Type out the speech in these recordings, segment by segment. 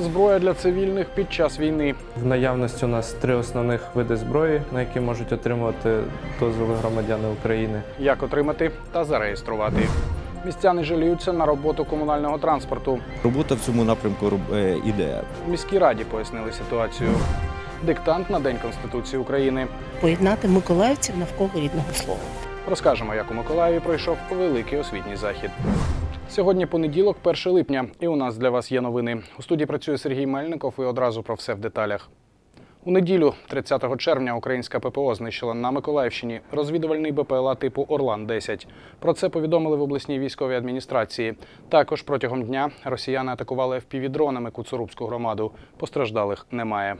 Зброя для цивільних під час війни. В наявності у нас три основних види зброї, на які можуть отримувати дозволи громадяни України. Як отримати та зареєструвати. Містяни жаліються на роботу комунального транспорту. Робота в цьому напрямку е, іде. В міській раді пояснили ситуацію. Диктант на День Конституції України. поєднати миколаївців навколо рідного слова. Розкажемо, як у Миколаєві пройшов великий освітній захід. Сьогодні понеділок, 1 липня, і у нас для вас є новини. У студії працює Сергій Мельников і одразу про все в деталях. У неділю, 30 червня, українська ППО знищила на Миколаївщині розвідувальний БПЛА типу Орлан-10. Про це повідомили в обласній військовій адміністрації. Також протягом дня росіяни атакували FPV-дронами Куцурубську громаду. Постраждалих немає.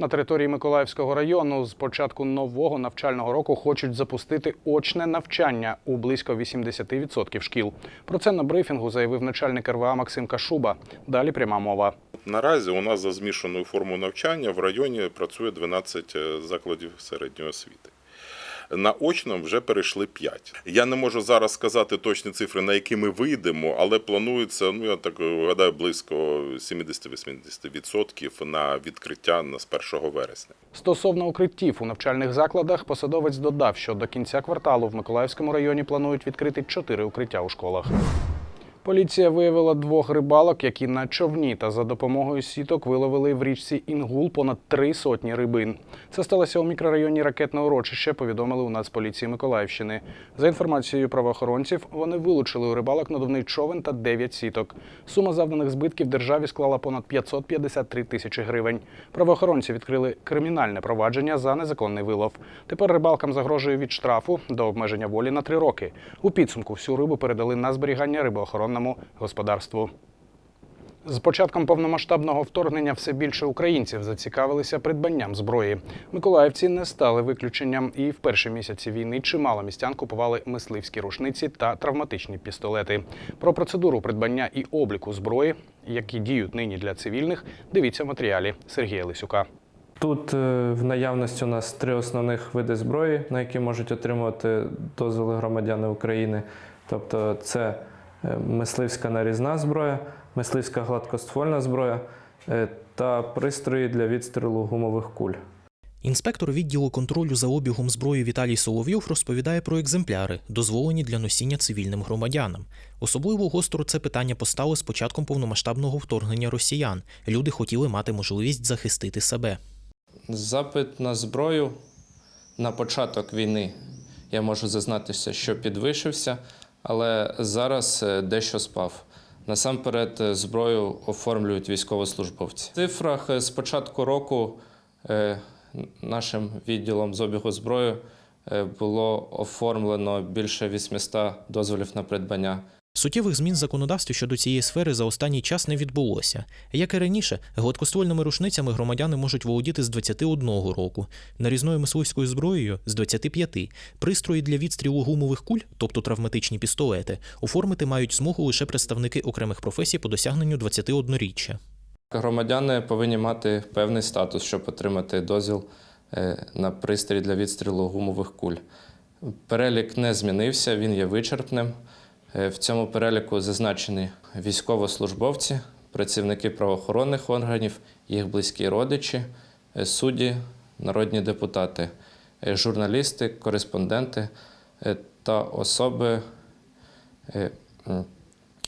На території Миколаївського району з початку нового навчального року хочуть запустити очне навчання у близько 80% шкіл. Про це на брифінгу заявив начальник РВА Максим Кашуба. Далі пряма мова. Наразі у нас за змішаною формою навчання в районі працює 12 закладів середньої освіти. На очному вже перейшли 5. Я не можу зараз сказати точні цифри, на які ми вийдемо, але планується, ну я так гадаю, близько 70-80% на відкриття на з 1 вересня. Стосовно укриттів у навчальних закладах, посадовець додав, що до кінця кварталу в Миколаївському районі планують відкрити чотири укриття у школах. Поліція виявила двох рибалок, які на човні та за допомогою сіток виловили в річці Інгул понад три сотні рибин. Це сталося у мікрорайоні Ракетне урочище, повідомили у Нацполіції Миколаївщини. За інформацією правоохоронців, вони вилучили у рибалок надувний човен та 9 сіток. Сума завданих збитків державі склала понад 553 тисячі гривень. Правоохоронці відкрили кримінальне провадження за незаконний вилов. Тепер рибалкам загрожує від штрафу до обмеження волі на три роки. У підсумку всю рибу передали на зберігання рибоохоронному господарству. З початком повномасштабного вторгнення все більше українців зацікавилися придбанням зброї. Миколаївці не стали виключенням, і в перші місяці війни чимало містян купували мисливські рушниці та травматичні пістолети. Про процедуру придбання і обліку зброї, які діють нині для цивільних, дивіться в матеріалі Сергія Лисюка. Тут е, в наявності у нас три основних види зброї, на які можуть отримувати дозволи громадяни України. Тобто це мисливська нарізна зброя, мисливська гладкоствольна зброя е, та пристрої для відстрілу гумових куль. Інспектор відділу контролю за обігом зброї Віталій Соловйов розповідає про екземпляри, дозволені для носіння цивільним громадянам. Особливо гостро це питання постало з початком повномасштабного вторгнення росіян. Люди хотіли мати можливість захистити себе. Запит на зброю на початок війни я можу зазнатися, що підвищився, але зараз е, дещо спав. Насамперед, е, зброю оформлюють військовослужбовці. В цифрах е, з початку року нашим відділом з обігу зброї було оформлено більше 800 дозволів на придбання Суттєвих змін законодавстві щодо цієї сфери за останній час не відбулося. Як і раніше, гладкоствольними рушницями громадяни можуть володіти з 21 року, нарізною мисливською зброєю з 25, пристрої для відстрілу гумових куль, тобто травматичні пістолети, оформити мають змогу лише представники окремих професій по досягненню 21-річчя. Громадяни повинні мати певний статус, щоб отримати дозвіл е, на пристрій для відстрілу гумових куль. Перелік не змінився, він є вичерпним. Е, В цьому переліку зазначені військовослужбовці, працівники правоохоронних органів, їх близькі родичі, е, судді, народні депутати, е, журналісти, кореспонденти та особи,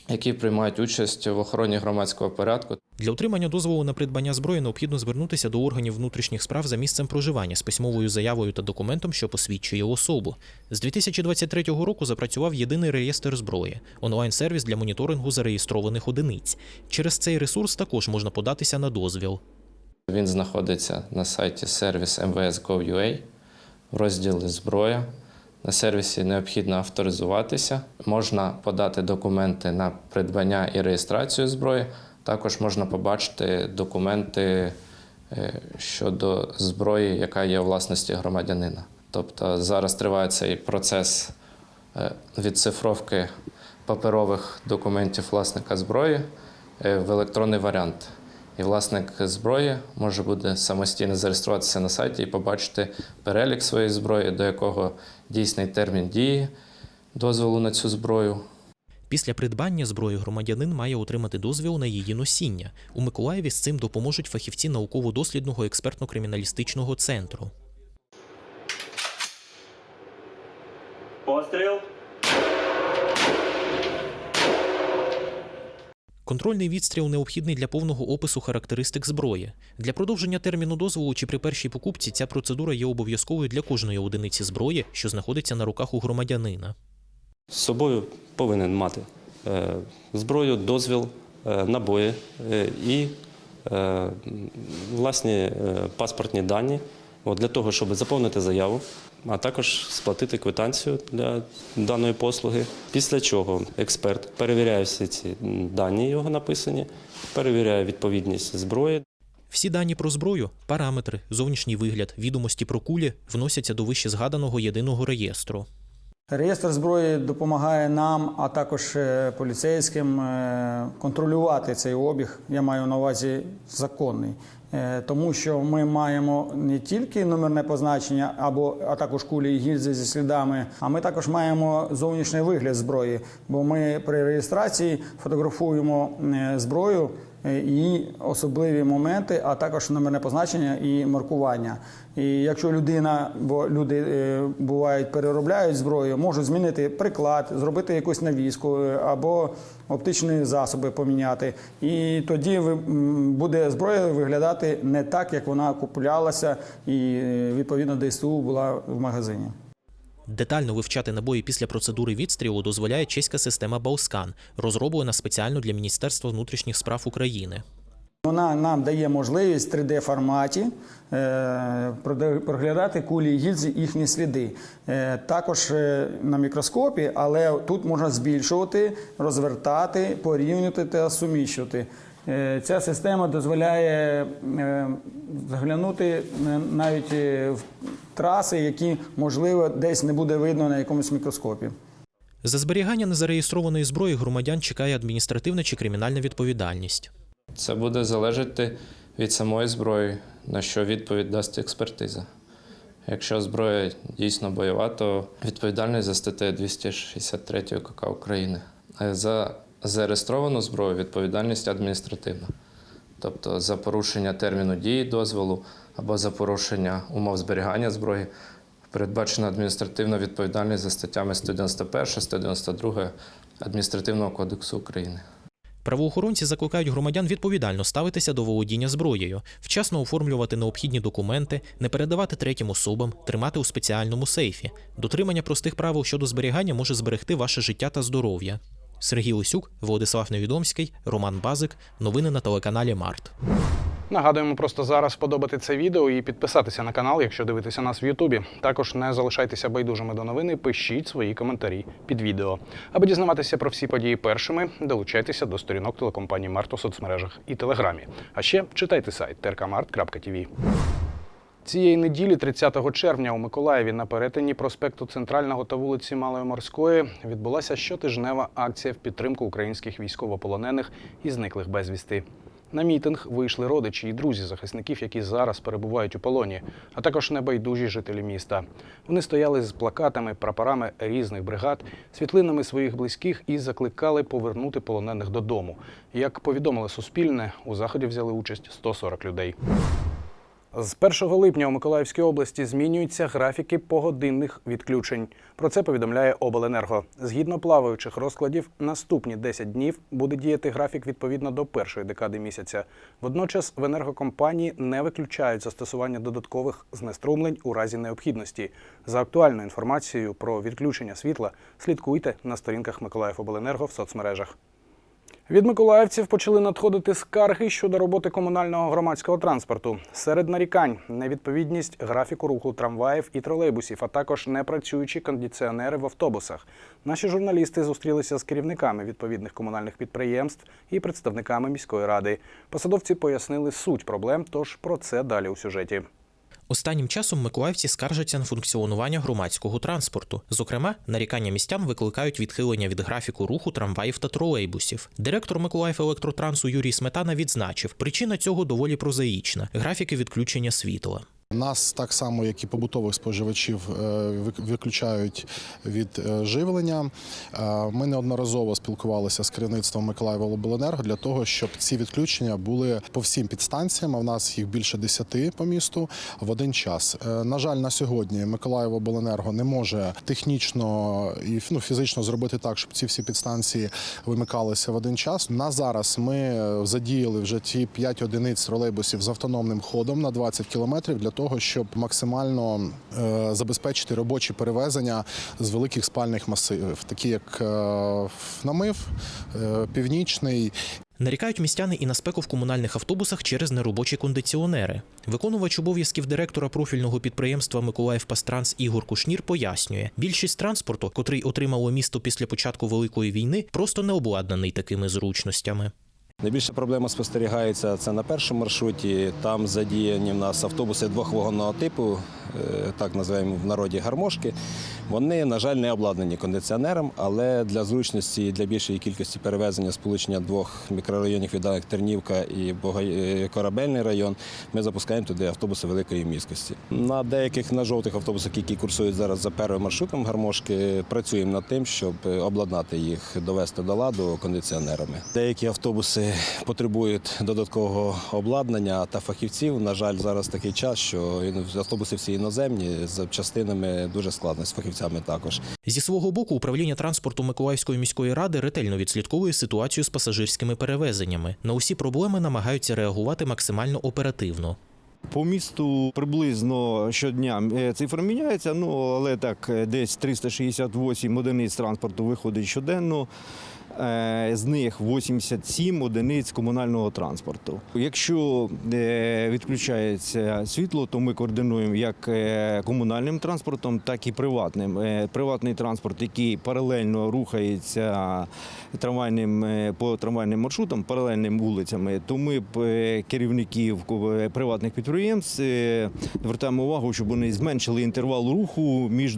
які приймають участь в охороні громадського порядку. Для отримання дозволу на придбання зброї необхідно звернутися до органів внутрішніх справ за місцем проживання з письмовою заявою та документом, що посвідчує особу. З 2023 року запрацював єдиний реєстр зброї онлайн-сервіс для моніторингу зареєстрованих одиниць. Через цей ресурс також можна податися на дозвіл. Він знаходиться на сайті сервіс MVS.gov.ua в розділі Зброя. На сервісі необхідно авторизуватися. Можна подати документи на придбання і реєстрацію зброї. Також можна побачити документи е, щодо зброї, яка є у власності громадянина. Тобто зараз триває цей процес е, відцифровки паперових документів власника зброї е, в електронний варіант. І власник зброї може буде самостійно зареєструватися на сайті і побачити перелік своєї зброї, до якого дійсний термін дії дозволу на цю зброю. Після придбання зброї громадянин має отримати дозвіл на її носіння. У Миколаєві з цим допоможуть фахівці науково-дослідного експертно-криміналістичного центру. Постріл. Контрольний відстріл необхідний для повного опису характеристик зброї. Для продовження терміну дозволу чи при першій покупці ця процедура є обов'язковою для кожної одиниці зброї, що знаходиться на руках у громадянина. З собою повинен мати е, зброю, дозвіл, е, набої е, і власні паспортні дані для того, щоб заповнити заяву, а також сплатити квитанцію для даної послуги. Після чого експерт перевіряє всі ці дані, його написані, перевіряє відповідність зброї. Всі дані про зброю, параметри, зовнішній вигляд, відомості про кулі вносяться до вище згаданого єдиного реєстру. Реєстр зброї допомагає нам, а також е, поліцейським е, контролювати цей обіг. Я маю на увазі законний. Е, Тому що ми маємо не тільки номерне позначення, або а також кулі і гільзи зі слідами, а ми також маємо зовнішній вигляд зброї. Бо ми при реєстрації фотографуємо е, зброю е, і особливі моменти, а також номерне позначення і маркування. І якщо людина, бо люди е, бувають переробляють зброю, можуть змінити приклад, зробити якусь навіску е, або оптичні засоби поміняти. І тоді буде зброя виглядати не так, як вона куплялася, і відповідно ДСТУ була в магазині. Детально вивчати набої після процедури відстрілу дозволяє чеська система Баускан, розроблена спеціально для Міністерства внутрішніх справ України. Вона нам дає можливість в 3D форматі е, проглядати кулі і гільзи їхні сліди. Е, також е, на мікроскопі, але тут можна збільшувати, розвертати, порівнювати та суміщувати. Е, ця система дозволяє е, заглянути е, навіть в траси, які можливо десь не буде видно на якомусь мікроскопі. За зберігання незареєстрованої зброї громадян чекає адміністративна чи кримінальна відповідальність. Це буде залежати від самої зброї, на що відповідь дасть експертиза. Якщо зброя дійсно бойова, то відповідальність за статтею 263 КК України. За зареєстровану зброю відповідальність адміністративна. Тобто за порушення терміну дії дозволу або за порушення умов зберігання зброї передбачена адміністративна відповідальність за статтями 191, 192 Адміністративного кодексу України. Правоохоронці закликають громадян відповідально ставитися до володіння зброєю, вчасно оформлювати необхідні документи, не передавати третім особам, тримати у спеціальному сейфі. Дотримання простих правил щодо зберігання може зберегти ваше життя та здоров'я. Сергій Лисюк, Владислав Невідомський, Роман Базик. Новини на телеканалі Март. Нагадуємо просто зараз подобати це відео і підписатися на канал, якщо дивитеся нас в Ютубі. Також не залишайтеся байдужими до новини, пишіть свої коментарі під відео. Аби дізнаватися про всі події першими, долучайтеся до сторінок телекомпанії Март у соцмережах і Телеграмі. А ще читайте сайт trkmart.tv. Цієї неділі, 30 червня, у Миколаєві на перетині проспекту Центрального та вулиці Малої Морської відбулася щотижнева акція в підтримку українських військовополонених і зниклих безвісти. На мітинг вийшли родичі і друзі захисників, які зараз перебувають у полоні, а також небайдужі жителі міста. Вони стояли з плакатами, прапорами різних бригад, світлинами своїх близьких і закликали повернути полонених додому. Як повідомили Суспільне, у заході взяли участь 140 людей. З 1 липня у Миколаївській області змінюються графіки погодинних відключень. Про це повідомляє Обленерго. Згідно плаваючих розкладів, наступні 10 днів буде діяти графік відповідно до першої декади місяця. Водночас в енергокомпанії не виключають застосування додаткових знеструмлень у разі необхідності. За актуальною інформацією про відключення світла слідкуйте на сторінках Миколаївобленерго в соцмережах. Від миколаївців почали надходити скарги щодо роботи комунального громадського транспорту. Серед нарікань невідповідність графіку руху трамваїв і тролейбусів, а також непрацюючі кондиціонери в автобусах. Наші журналісти зустрілися з керівниками відповідних комунальних підприємств і представниками міської ради. Посадовці пояснили суть проблем, тож про це далі у сюжеті. Останнім часом миколаївці скаржаться на функціонування громадського транспорту. Зокрема, нарікання містян викликають відхилення від графіку руху трамваїв та тролейбусів. Директор Миколаїв електротрансу Юрій Сметана відзначив, причина цього доволі прозаїчна графіки відключення світла. Нас так само, як і побутових споживачів, е, виключають від е, живлення. Е, Ми неодноразово спілкувалися з керівництвом Миколаєва обленерго для того, щоб ці відключення були по всім підстанціям. А в нас їх більше 10 по місту в один час. На жаль, на сьогодні Миколаїв обленерго не може технічно і ну, фізично зробити так, щоб ці всі підстанції вимикалися в один час. На зараз ми задіяли вже ті 5 одиниць тролейбусів з автономним ходом на 20 кілометрів для того, щоб максимально е, забезпечити робочі перевезення з великих спальних масивів, такі як е, намив, е, північний Нарікають містяни і на спеку в комунальних автобусах через неробочі кондиціонери. Виконувач обов'язків директора профільного підприємства Миколаїв Пастранс Ігор Кушнір пояснює, більшість транспорту, котрий отримало місто після початку великої війни, просто не обладнаний такими зручностями. Найбільша проблема спостерігається це на першому маршруті. Там задіяні в нас автобуси двохвагонного типу, е, так називаємо в народі гармошки. Вони, на жаль, не обладнані кондиціонером, але для зручності і для більшої кількості перевезення сполучення двох мікрорайонів відданих Тернівка і е, Корабельний район, ми запускаємо туди автобуси великої міськості. На деяких на жовтих автобусах, які курсують зараз за первим маршрутом гармошки, працюємо над тим, щоб обладнати їх, довести до ладу кондиціонерами. Деякі автобуси потребують додаткового обладнання та фахівців. На жаль, зараз такий час, що автобуси всі іноземні з частинами дуже складно, з фахівцями також. Зі свого боку, управління транспорту Миколаївської міської ради ретельно відслідковує ситуацію з пасажирськими перевезеннями. На усі проблеми намагаються реагувати максимально оперативно. По місту приблизно щодня е, цифра міняється, ну але так, е, десь 368 одиниць транспорту виходить щоденно. Е, З них 87 одиниць комунального транспорту. Якщо е, відключається світло, то ми координуємо як е, комунальним транспортом, так і приватним. Приватний транспорт, який паралельно рухається трамвайним по трамвайним маршрутам, паралельним вулицями, то ми керівників приватних підприємств звертаємо увагу, щоб вони зменшили інтервал руху між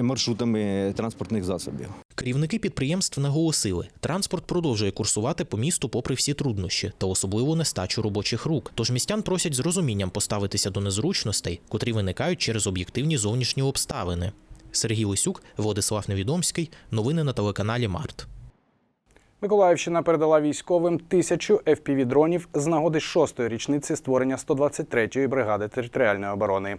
маршрутами транспортних засобів. Керівники підприємств наголосили, транспорт продовжує курсувати по місту попри всі труднощі та особливо нестачу робочих рук. Тож містян просять з розумінням поставитися до незручностей, котрі виникають через об'єктивні зовнішні обставини. Сергій Лисюк, Владислав Невідомський. Новини на телеканалі Март. Миколаївщина передала військовим тисячу FPV-дронів з нагоди шостої річниці створення 123-ї бригади територіальної оборони.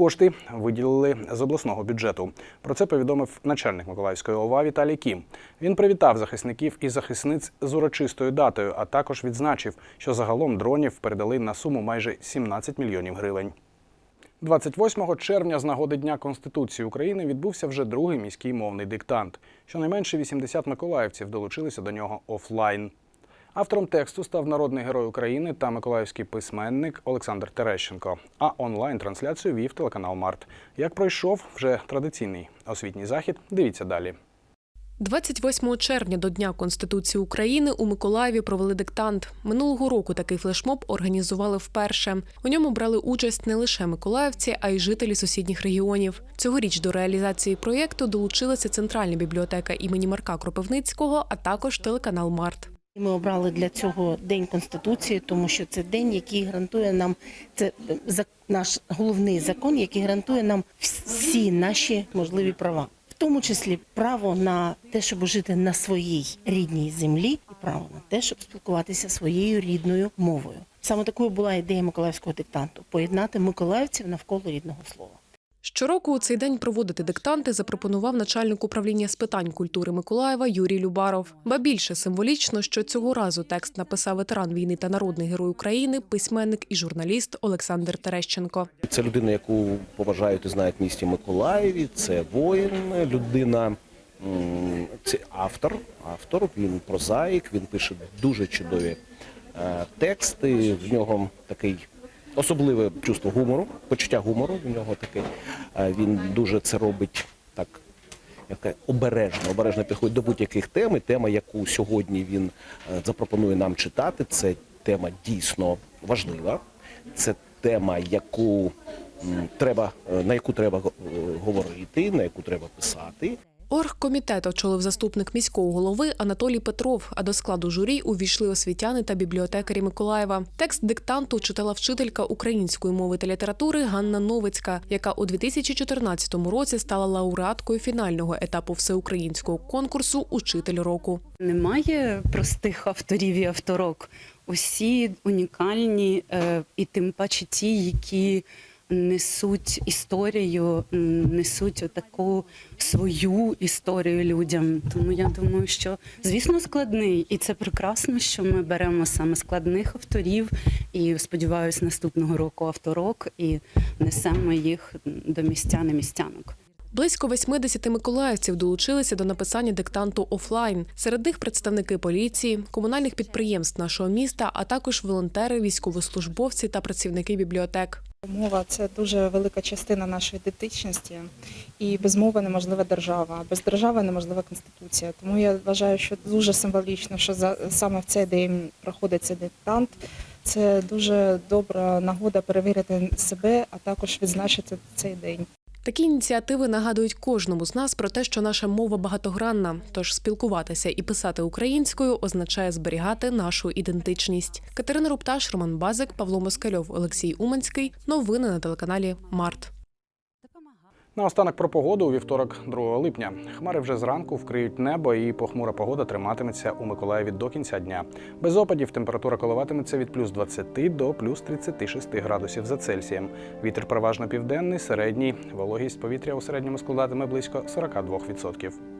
Кошти виділили з обласного бюджету. Про це повідомив начальник Миколаївської ОВА Віталій Кім. Він привітав захисників і захисниць з урочистою датою, а також відзначив, що загалом дронів передали на суму майже 17 мільйонів гривень. 28 червня з нагоди Дня Конституції України відбувся вже другий міський мовний диктант. Щонайменше 80 миколаївців долучилися до нього офлайн. Автором тексту став народний герой України та миколаївський письменник Олександр Терещенко. А онлайн-трансляцію вів телеканал Март. Як пройшов вже традиційний освітній захід, дивіться далі. 28 червня до Дня Конституції України у Миколаєві провели диктант. Минулого року такий флешмоб організували вперше. У ньому брали участь не лише миколаївці, а й жителі сусідніх регіонів. Цьогоріч до реалізації проєкту долучилася Центральна бібліотека імені Марка Кропивницького, а також телеканал Март. Ми обрали для цього День Конституції, тому що це день, який гарантує нам це за- наш головний закон, який гарантує нам всі наші можливі права, в тому числі право на те, щоб жити на своїй рідній землі, і право на те, щоб спілкуватися своєю рідною мовою. Саме такою була ідея миколаївського диктанту поєднати миколаївців навколо рідного слова. Щороку у цей день проводити диктанти запропонував начальник управління з питань культури Миколаєва Юрій Любаров. Ба більше символічно, що цього разу текст написав ветеран війни та народний герой України, письменник і журналіст Олександр Терещенко. Це людина, яку поважають і знають в місті Миколаєві. Це воїн, людина, це автор. Автор, він прозаїк, він пише дуже чудові е, тексти. В нього такий особливе чувство гумору, почуття гумору. В нього таке. Е, Він дуже це робить так. Яка обережно, обережно підходить до будь-яких тем. І тема, яку сьогодні він е, запропонує нам читати, це тема дійсно важлива. Це тема, яку треба, е, на яку треба говорити, на яку треба писати. Оргкомітет очолив заступник міського голови Анатолій Петров, а до складу журі увійшли освітяни та бібліотекарі Миколаєва. Текст диктанту читала вчителька української мови та літератури Ганна Новицька, яка у 2014 році стала лауреаткою фінального етапу всеукраїнського конкурсу Учитель року. Немає простих авторів і авторок. Усі унікальні, е, і тим паче ті, які несуть історію, несуть таку свою історію людям. Тому я думаю, що звісно складний, і це прекрасно, що ми беремо саме складних авторів. І сподіваюся, наступного року авторок і несемо їх до містян і містянок. Близько 80 миколаївців долучилися до написання диктанту офлайн. Серед них представники поліції, комунальних підприємств нашого міста, а також волонтери, військовослужбовці та працівники бібліотек. Мова це дуже велика частина нашої ідентичності, і без мови неможлива держава, без держави неможлива конституція. Тому я вважаю, що дуже символічно, що за саме в цей день проходить цей диктант. Це дуже добра нагода перевірити себе, а також відзначити цей день. Такі ініціативи нагадують кожному з нас про те, що наша мова багатогранна. Тож спілкуватися і писати українською означає зберігати нашу ідентичність. Катерина Рупташ, Роман Базик, Павло Москальов, Олексій Уманський. Новини на телеканалі Март. Наостанок про погоду у вівторок, 2 липня. Хмари вже зранку вкриють небо, і похмура погода триматиметься у Миколаєві до кінця дня. Без опадів температура коливатиметься від плюс 20 до плюс 36 градусів за Цельсієм. Вітер переважно південний, середній. Вологість повітря у середньому складатиме близько 42%.